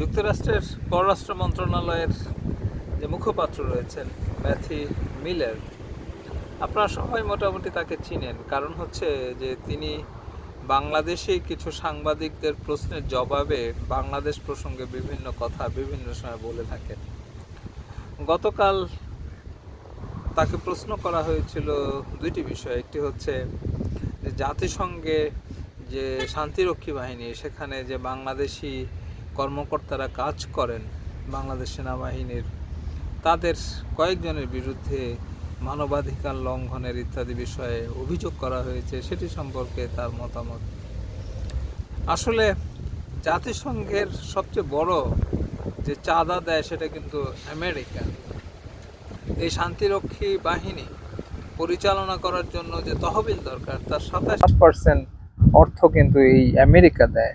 যুক্তরাষ্ট্রের পররাষ্ট্র মন্ত্রণালয়ের যে মুখপাত্র রয়েছেন ম্যাথি মিলার, আপনারা সবাই মোটামুটি তাকে চিনেন। কারণ হচ্ছে যে তিনি বাংলাদেশি কিছু সাংবাদিকদের প্রশ্নের জবাবে বাংলাদেশ প্রসঙ্গে বিভিন্ন কথা বিভিন্ন সময় বলে থাকেন। গতকাল তাকে প্রশ্ন করা হয়েছিল দুইটি বিষয়। একটি হচ্ছে জাতিসংঘে যে শান্তিরক্ষী বাহিনী, সেখানে যে বাংলাদেশি কর্মকর্তারা কাজ করেন বাংলাদেশ সেনাবাহিনীর। তাদের কয়েকজনের বিরুদ্ধে মানবাধিকার লঙ্ঘনের ইত্যাদি বিষয়ে অভিযোগ করা হয়েছে, সেটি সম্পর্কে তার মতামত। আসলে জাতিসংঘের সবচেয়ে বড় যে চাঁদা দেয় সেটা কিন্তু আমেরিকা। এই শান্তিরক্ষী বাহিনী পরিচালনা করার জন্য যে তহবিল দরকার, তার সাতাশ পার্সেন্ট অর্থ কিন্তু এই আমেরিকা দেয়।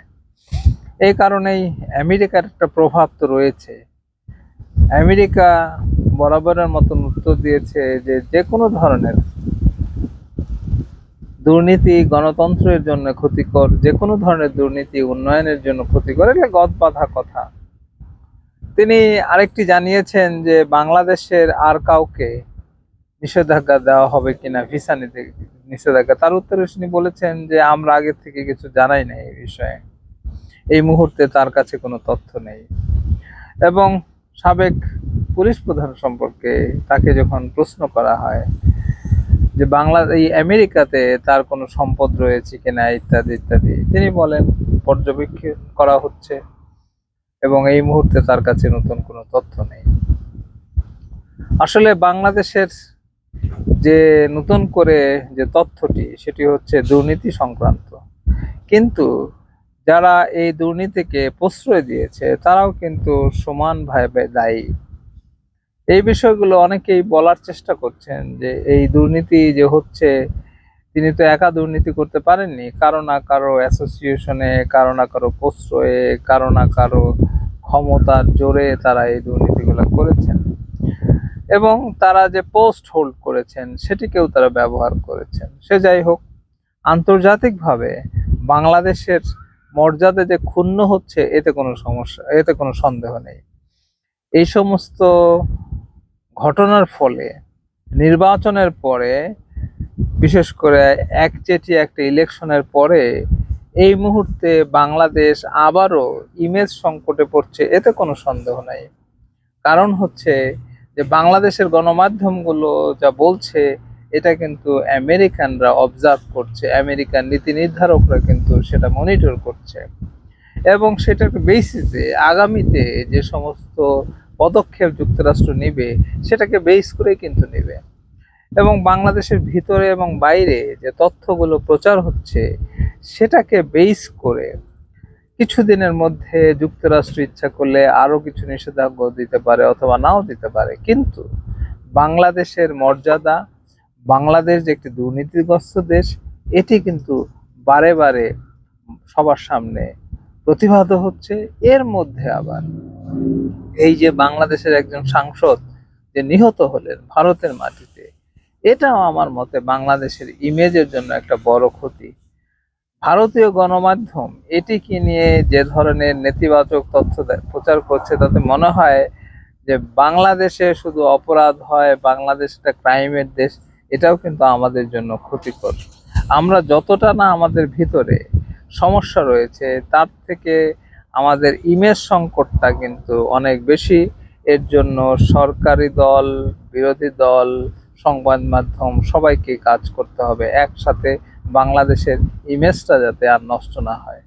এই কারণেই আমেরিকার একটা প্রভাব তো রয়েছে। আমেরিকা বরাবরের মতন উত্তর দিয়েছে যে যে কোনো ধরনের দুর্নীতি গণতন্ত্রের জন্য ক্ষতিকর যে কোনো ধরনের দুর্নীতি উন্নয়নের জন্য ক্ষতিকর, এটা গদ বাঁধা কথা। তিনি আরেকটি জানিয়েছেন যে বাংলাদেশের আর কাউকে নিষেধাজ্ঞা দেওয়া হবে কিনা, ভিসা নিতে নিষেধাজ্ঞা। তার উত্তরে তিনি বলেছেন যে আমরা আগের থেকে কিছু জানাই না এই বিষয়ে। এই মুহূর্তে তার কাছে কোনো তথ্য নেই। এবং সাবেক পুলিশ প্রধান সম্পর্কে তাকে যখন প্রশ্ন করা হয় যে বাংলা, এই আমেরিকাতে তার কোনো সম্পদ রয়েছে কিনা ইত্যাদি ইত্যাদি, তিনি বলেন, পর্যবেক্ষণ করা হচ্ছে এবং এই মুহূর্তে তার কাছে নতুন কোনো তথ্য নেই। আসলে বাংলাদেশের যে নতুন করে যে তথ্যটি, সেটি হচ্ছে দুর্নীতি সংক্রান্ত। কিন্তু যারা এই দুর্নীতিকে প্রশ্রয় দিয়েছে, তারাও কিন্তু সমানভাবে দায়ী। এই বিষয়গুলো অনেকেই বলার চেষ্টা করছেন যে এই দুর্নীতি যে হচ্ছে, তিনি তো একা দুর্নীতি করতে পারেননি। কারও না কারও অ্যাসোসিয়েশনে কারও না কারও প্রশ্রয়ে, কারও না কারও ক্ষমতার জোরে তারা এই দুর্নীতিগুলো করেছেন। এবং তারা যে পোস্ট হোল্ড করেছেন, সেটিকেও তারা ব্যবহার করেছেন। সে যাই হোক, আন্তর্জাতিকভাবে বাংলাদেশের মর্যাদা যে ক্ষুণ্ণ হচ্ছে, এতে কোনো সমস্যা, এতে কোনো সন্দেহ নেই। এই সমস্ত ঘটনার ফলে, নির্বাচনের পরে, বিশেষ করে একচেটি একটা ইলেকশনের পরে, এই মুহূর্তে বাংলাদেশ আবারও ইমেজ সংকটে পড়ছে, এতে কোনো সন্দেহ নাই। কারণ হচ্ছে যে বাংলাদেশের গণমাধ্যমগুলো যা বলছে এটা কিন্তু আমেরিকানরা অবজার্ভ করছে, আমেরিকান নীতি নির্ধারকরা কিন্তু সেটা মনিটর করছে। এবং সেটার বেসিসে আগামীতে যে সমস্ত পদক্ষেপ যুক্তরাষ্ট্র নেবে, সেটাকে বেস করেই কিন্তু নেবে। এবং বাংলাদেশের ভিতরে এবং বাইরে যে তথ্যগুলো প্রচার হচ্ছে, সেটাকে বেস করে কিছুদিনের মধ্যে যুক্তরাষ্ট্র ইচ্ছা করলে আরও কিছু নিষেধাজ্ঞা দিতে পারে অথবা নাও দিতে পারে। কিন্তু বাংলাদেশের মর্যাদা বাংলাদেশ যে একটি দুর্নীতিগ্রস্ত দেশ, এটি কিন্তু বারে বারে সবার সামনে প্রতিভাত হচ্ছে। এর মধ্যে আবার এই যে বাংলাদেশের একজন সাংসদ যে নিহত হলেন ভারতের মাটিতে, এটাও আমার মতে বাংলাদেশের ইমেজের জন্য একটা বড় ক্ষতি। ভারতীয় গণমাধ্যম এটিকে নিয়ে যে ধরনের নেতিবাচক তথ্য প্রচার করছে, তাতে মনে হয় যে বাংলাদেশে শুধু অপরাধ হয়, বাংলাদেশ একটা ক্রাইমের দেশ। এটাও কিন্তু আমাদের জন্য ক্ষতিকর। আমরা যতটা না আমাদের ভিতরে সমস্যা রয়েছে, তার থেকে আমাদের ইমেজ সংকটটা কিন্তু অনেক বেশি। এর জন্য সরকারি দল, বিরোধী দল, সংবাদ মাধ্যম সবাইকে কাজ করতে হবে। একসাথে বাংলাদেশের ইমেজটা যাতে আর নষ্ট না হয়।